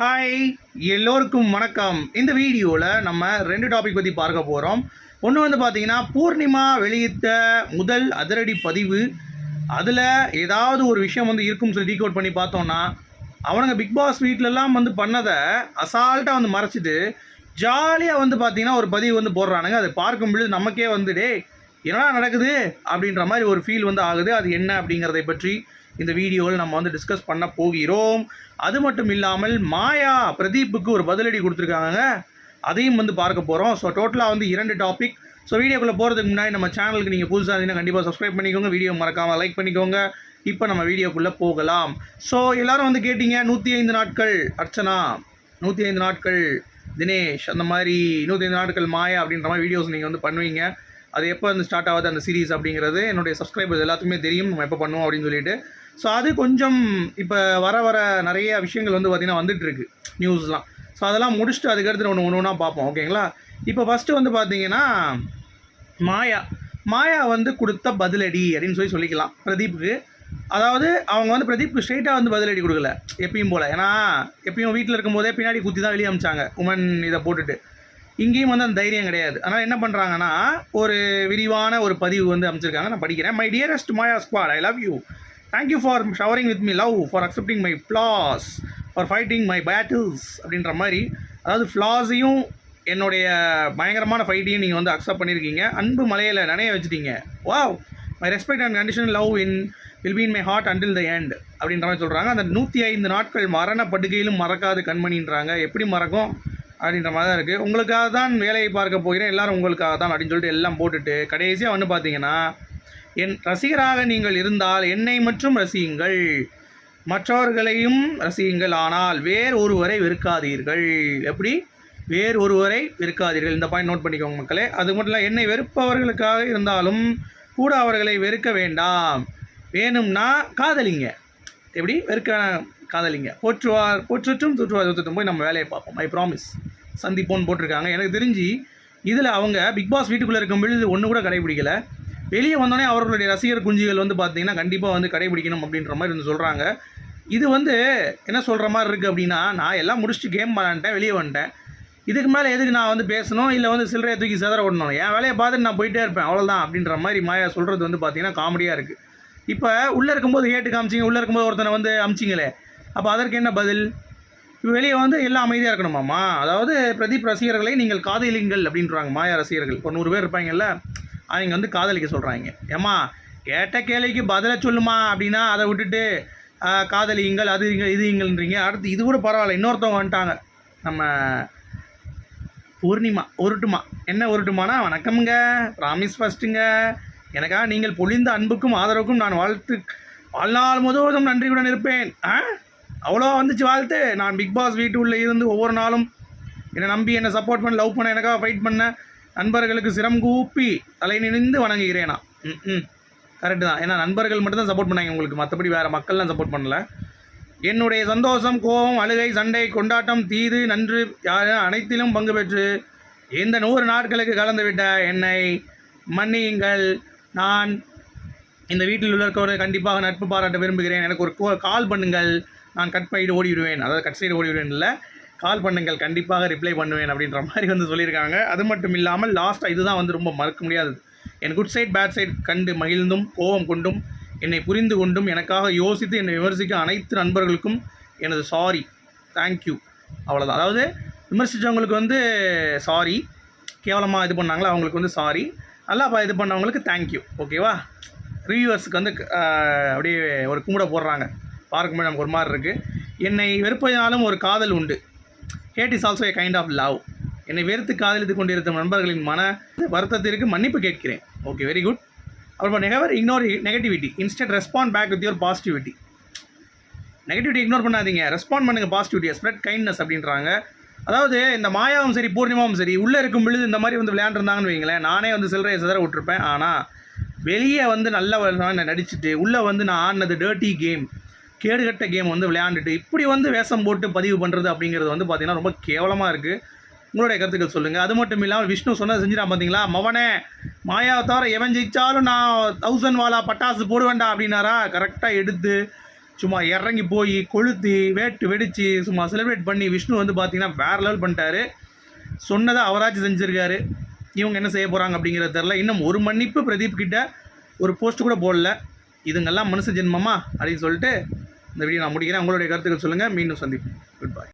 Hi எல்லோருக்கும் வணக்கம். இந்த வீடியோவில் நம்ம ரெண்டு டாபிக் பற்றி பார்க்க போகிறோம் ஒன்று வந்து பார்த்தீங்கன்னா பூர்ணிமா வெளியிட்ட முதல் அதிரடி பதிவு. அதில் ஏதாவது ஒரு விஷயம் வந்து இருக்கும்னு சொல்லி டீகோட் பண்ணி பார்த்தோம்னா அவனுங்க பிக் பாஸ் வீட்டிலலாம் வந்து பண்ணதை அசால்ட்டாக வந்து மறைச்சிட்டு ஜாலியாக வந்து பார்த்தீங்கன்னா ஒரு பதிவு வந்து போடுறானுங்க. அதை பார்க்கும் பொழுது நமக்கே வந்து டே என்னடா நடக்குது? அப்படின்ற மாதிரி ஒரு ஃபீல் வந்து ஆகுது. அது என்ன அப்படிங்கிறதை பற்றி இந்த வீடியோவில் நம்ம வந்து டிஸ்கஸ் பண்ண போகிறோம். அது மட்டும் இல்லாமல் மாயா பிரதீப்புக்கு ஒரு பதிலடி கொடுத்துருக்காங்க அதையும் வந்து பார்க்க போகிறோம் ஸோ டோட்டலாக வந்து இரண்டு டாபிக் ஸோ வீடியோக்குள்ளே போகிறதுக்கு முன்னாடி நம்ம சேனலுக்கு நீங்கள் புதுசாக இருந்தீங்கன்னா கண்டிப்பாக சப்ஸ்கிரைப் பண்ணிக்கோங்க. வீடியோ மறக்காமல் லைக் பண்ணிக்கோங்க. இப்போ நம்ம வீடியோக்குள்ளே போகலாம். ஸோ எல்லோரும் வந்து கேட்டிங்க நூற்றி ஐந்து நாட்கள் அர்ச்சனா நூற்றி ஐந்து நாட்கள் தினேஷ் அந்த மாதிரி நூற்றி ஐந்து நாட்கள் மாயா அப்படின்ற மாதிரி வீடியோஸ் நீங்கள் வந்து பண்ணுவீங்க. அது எப்போ வந்து ஸ்டார்ட் ஆகுது அந்த சீரிஸ் அப்படிங்கிறது என்னுடைய சப்ஸ்கிரைபர்ஸ் எல்லாத்துக்குமே தெரியும். நம்ம எப்போ பண்ணுவோம் அப்படின்னு சொல்லிட்டு. ஸோ அது கொஞ்சம் இப்போ வர வர நிறைய விஷயங்கள் வந்து பார்த்திங்கன்னா வந்துட்டுருக்கு நியூஸ்லாம் ஸோ அதெல்லாம் முடிச்சுட்டு அதுக்கடுத்து ஒன்று ஒன்று ஒன்றா பார்ப்போம் ஓகேங்களா இப்போ ஃபஸ்ட்டு வந்து பார்த்தீங்கன்னா மாயா. மாயா வந்து கொடுத்த பதிலடி அப்படின்னு சொல்லி சொல்லிக்கலாம் பிரதீப்புக்கு. அதாவது அவங்க வந்து பிரதீப்க்கு ஸ்ட்ரெயிட்டாக வந்து பதிலடி கொடுக்கல எப்பயும் போல். ஏன்னா எப்பயும் வீட்டில் இருக்கும்போதே பின்னாடி குத்தி தான் வெளியே அமிச்சாங்க உமன் இதை போட்டுட்டு. இங்கேயும் வந்து அந்த தைரியம் கிடையாது. அதனால் என்ன பண்ணுறாங்கன்னா ஒரு விரிவான ஒரு பதிவு வந்து அமைச்சிருக்காங்க. நான் படிக்கிறேன். My dearest Maya squad I love you thank you for showering with me love for accepting my flaws for fighting my battles அப்படின்ற மாதிரி. அதாவது ஃப்ளாஸையும் என்னுடைய பயங்கரமான ஃபைட்டையும் நீங்கள் வந்து அக்செப்ட் பண்ணியிருக்கீங்க அன்பு மலையில் நனைய வச்சுட்டீங்க. Wow my respect and condition love in will be in my heart until the end அப்படின்ற மாதிரி சொல்கிறாங்க அந்த நூற்றி ஐந்து நாட்கள் மரண படுகையிலும் மறக்காது கண்மணின்றாங்க. எப்படி மறக்கும்? அப்படின்ற மாதிரி தான் இருக்குது உங்களுக்காக தான் வேலையை பார்க்க போகிறேன். எல்லாரும் உங்களுக்காக தான் அப்படின்னு சொல்லிட்டு எல்லாம் போட்டுட்டு கடைசியாக வந்து பார்த்தீங்கன்னா என் ரசிகராக நீங்கள் இருந்தால் என்னை மற்றும் ரசியுங்கள். மற்றவர்களையும் ரசியுங்கள். ஆனால் வேறு ஒருவரை வெறுக்காதீர்கள். எப்படி? வேறு ஒருவரை வெறுக்காதீர்கள். இந்த பாயிண்ட் நோட் பண்ணிக்கோங்க மக்களே. அது மட்டும் இல்லை என்னை வெறுப்பவர்களுக்காக இருந்தாலும் கூட அவர்களை வெறுக்க வேண்டாம். வேணும்னா காதலிங்க. எப்படி? வெறுக்க காதலிங்க. போற்றுவார் போற்றுட்டும் தூற்றுவார் தூத்துட்டும் போய் நம்ம வேலையை பார்ப்போம். ஐ ப்ராமிஸ் சந்திப்போன்னு போட்டிருக்காங்க. எனக்கு தெரிஞ்சு இதில் அவங்க பிக் பாஸ் வீட்டுக்குள்ளே இருக்கும் பொழுது ஒன்று கூட கடைபிடிக்கலை. வெளியே வந்தோடனே அவர்களுடைய ரசிகர் குஞ்சுகள் வந்து பார்த்தீங்கன்னா கண்டிப்பாக வந்து கடைபிடிக்கணும் அப்படின்ற மாதிரி வந்து சொல்கிறாங்க இது வந்து என்ன சொல்கிற மாதிரி இருக்குது அப்படின்னா நான் எல்லாம் முடிச்சுட்டு கேம் விளாண்டேன் வெளியே வந்துட்டேன். இதுக்கு மேலே எதுக்கு நான் வந்து பேசணும்? இல்லை வந்து சில்லறையை தூக்கி செதற விடணும்? என் வேலையை பார்த்துட்டு நான் போயிட்டே இருப்பேன் அவ்வளோதான் அப்படின்ற மாதிரி மாயா சொல்கிறது வந்து பார்த்தீங்கன்னா காமெடியாக இருக்குது இப்போ உள்ளே இருக்கும்போது ஹேட்டு காமிச்சிங்க உள்ளே இருக்கும்போது ஒருத்தனை வந்து அமிச்சிங்களே. அப்போ அதற்கு என்ன பதில்? இப்போ வெளியே வந்து எல்லாம் அமைதியாக இருக்கணுமாம்மா? அதாவது பிரதீப் ரசிகர்களை நீங்கள் காதலிங்கள் அப்படின்றாங்க மாயா ரசிகர்கள். ஒரு நூறு பேர் இருப்பாங்கல்ல அவங்க வந்து காதலிக்க சொல்கிறாங்க ஏம்மா கேட்ட கேள்விக்கு பதிலை சொல்லுமா அப்படின்னா அதை விட்டுட்டு காதலிங்கள் காதலியுங்கள் அது இங்க இது இங்கள்ன்றீங்க. அடுத்து இது கூட பரவாயில்ல இன்னொருத்தவங்க வந்துட்டாங்க. நம்ம பூர்ணிமா உருட்டுமா. என்ன உருட்டுமானா வணக்கம்ங்க. ராமிஸ் ஃபஸ்ட்டுங்க எனக்காக நீங்கள் பொழிந்த அன்புக்கும் ஆதரவுக்கும் நான் வாழ்த்து வாழ்நாள் முழுவதும் நன்றியுடன் இருப்பேன். ஆ? அவ்வளோ வந்துச்சு வாழ்த்து. நான் பிக் பாஸ் வீட்டு உள்ளே இருந்து ஒவ்வொரு நாளும் என்னை நம்பி என்னை சப்போர்ட் பண்ண லவ் பண்ண எனக்காக ஃபைட் பண்ண நண்பர்களுக்கு சிரம் கூப்பி தலை நினைந்து வணங்குகிறேனா? ம் ம். கரெக்டு தான். ஏன்னா நண்பர்கள் மட்டும்தான் சப்போர்ட் பண்ணாங்க உங்களுக்கு மற்றபடி வேறு மக்கள்லாம் சப்போர்ட் பண்ணல. என்னுடைய சந்தோஷம் கோபம் அழுகை சண்டை கொண்டாட்டம் தீது நன்று யார் அனைத்திலும் பங்கு பெற்று இந்த நூறு நாட்களுக்கு கலந்துவிட்ட என்னை மன்னியுங்கள். நான் இந்த வீட்டில் உள்ளவர்களோடு கண்டிப்பாக நட்பு பாராட்ட விரும்புகிறேன். எனக்கு ஒரு கோ- கால் பண்ணுங்கள். நான் கட் பண்ணிட்டு ஓடிவிடுவேன். அதாவது கட் சைடு ஓடிவிடுவேன் இல்லை. கால் பண்ணுங்கள் கண்டிப்பாக ரிப்ளை பண்ணுவேன் அப்படின்ற மாதிரி வந்து சொல்லியிருக்காங்க. அது மட்டும் இல்லாமல் லாஸ்ட்டாக இதுதான் வந்து ரொம்ப மறக்க முடியாதது. என் குட் சைட் பேட் சைட் கண்டு மகிழ்ந்தும் கோபம் கொண்டும் என்னை புரிந்து கொண்டும் எனக்காக யோசித்து என்னை விமர்சிக்க அனைத்து நண்பர்களுக்கும் எனது சாரி தேங்க்யூ அவ்வளோதான் அதாவது விமர்சித்தவங்களுக்கு வந்து சாரி கேவலமாக இது பண்ணாங்களோ அவங்களுக்கு வந்து சாரி நல்லா இது பண்ணவங்களுக்கு தேங்க்யூ ஓகேவா ரிவ்யூவர்ஸுக்கு வந்து அப்படியே ஒரு கும்பிட போடுறாங்க. பார்க்கும்போது நமக்கு ஒரு மாதிரி இருக்குது என்னை வெறுப்பதினாலும் ஒரு காதல் உண்டு. Hate is also a kind of love என்னை வெறுத்து காதலித்து கொண்டிருக்கும் நண்பர்களின் மன வருத்தத்திற்கு மன்னிப்பு கேட்கிறேன். ஓகே வெரி குட் அப்புறம் never ignore negativity instant respond back with your positivity negativity ignore பண்ணாதீங்க. ரெஸ்பாண்ட் பண்ணுங்கள் பாசிட்டிவிட்டியை ஸ்ப்ரெட் கைண்ட்னஸ் அப்படின்றாங்க. அதாவது இந்த மாயாவும் சரி பூர்ணிமாவும் சரி உள்ளே இருக்கும் பொழுது இந்த மாதிரி வந்து விளையாண்டுருந்தாங்கன்னு வைங்களேன் நானே வந்து சில்லறையை சிதற விட்டுருப்பேன். ஆனால் வெளியே வந்து நல்ல நடிச்சுட்டு உள்ளே வந்து நான் ஆடினது டர்ட்டி கேம் கேடுகட்ட கேம் வந்து விளையாண்டுட்டு இப்படி வந்து வேஷம் போட்டு பதிவு பண்ணுறது அப்படிங்கிறது வந்து பார்த்திங்கன்னா ரொம்ப கேவலமாக இருக்குது உங்களுடைய கருத்துக்கள் சொல்லுங்கள் அது மட்டும் இல்லாமல் விஷ்ணு சொன்னதை செஞ்சுட்டான் பார்த்தீங்களா மவனே மாயாவை தவிர எவன் ஜெயிச்சாலும் நான் தௌசண்ட் வாலா பட்டாசு போடுவேண்டா அப்படின்னாரா? கரெக்டாக எடுத்து சும்மா இறங்கி போய் கொளுத்தி வேட்டு வெடித்து சும்மா செலிப்ரேட் பண்ணி விஷ்ணு வந்து பார்த்திங்கன்னா வேறு லெவல் பண்ணிட்டாரு. சொன்னதை அவராச்சும் செஞ்சுருக்காரு. இவங்க என்ன செய்ய போகிறாங்க அப்படிங்கிறது தெரில இன்னும் ஒரு மன்னிப்பு பிரதீப் கிட்ட ஒரு போஸ்ட் கூட போடல. இதுங்கெல்லாம் மனுஷ ஜென்மமா அப்படின்னு சொல்லிட்டு இந்த வீடியோ நான் முடிக்கிறேன். உங்களுடைய கருத்துக்கள் சொல்லுங்கள் மீண்டும் சந்திப்போம். குட் பாய்